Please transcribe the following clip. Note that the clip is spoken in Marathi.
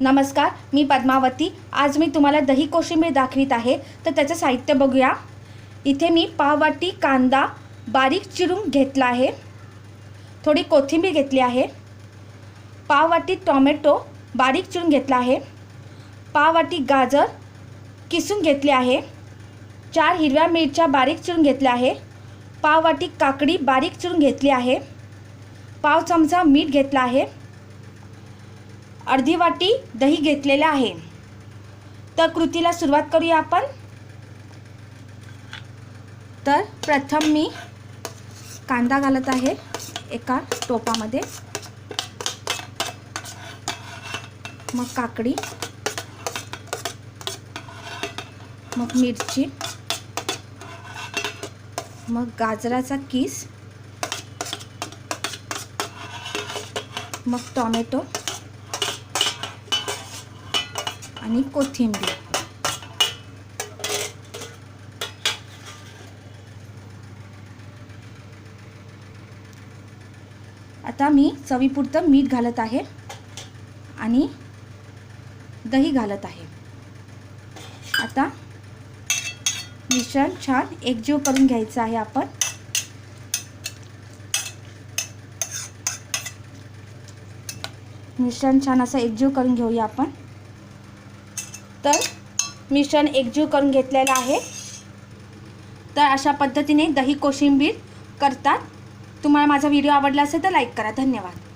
नमस्कार मी पद्मावती. आज मी तुम्हाला दही कोशिंबीर दाखवित आहे. तर त्याचं साहित्य बघूया. इथे मी पाववाटी कांदा बारीक चिरून घेतला आहे. थोडी कोथिंबीर घेतली आहे. पाववाटी टॉमॅटो बारीक चिरून घेतला आहे. पाववाटी गाजर किसून घेतले आहे. चार हिरव्या मिरच्या बारीक चिरून घेतल्या आहे. पाववाटी काकडी बारीक चिरून घेतली आहे. पाव चमचा मीठ घेतला आहे. अर्धी वाटी दही घेतलेलं आहे. तर कृतीला सुरुवात करूया आपण. तर प्रथम मी कांदा घालत आहे एका टोपामध्ये. मग काकडी. मग मिरची. मग गाजराचा किस. मग टॉमॅटो. आणि कोथिंबीर. आता मी चवीपुरतं मीठ घालत आहे आणि दही घालत आहे. आता मिश्रण छान एकजीव करून घ्यायचं आहे आपण. मिश्रण छान असं एकजीव करून घेऊया आपण. तर मिश्रण एकजीव करून घेतलेलं आहे. तर अशा पद्धतीने दही कोशिंबीर करतात. तुम्हाला माझा व्हिडिओ आवडला असेल तर लाईक करा. धन्यवाद.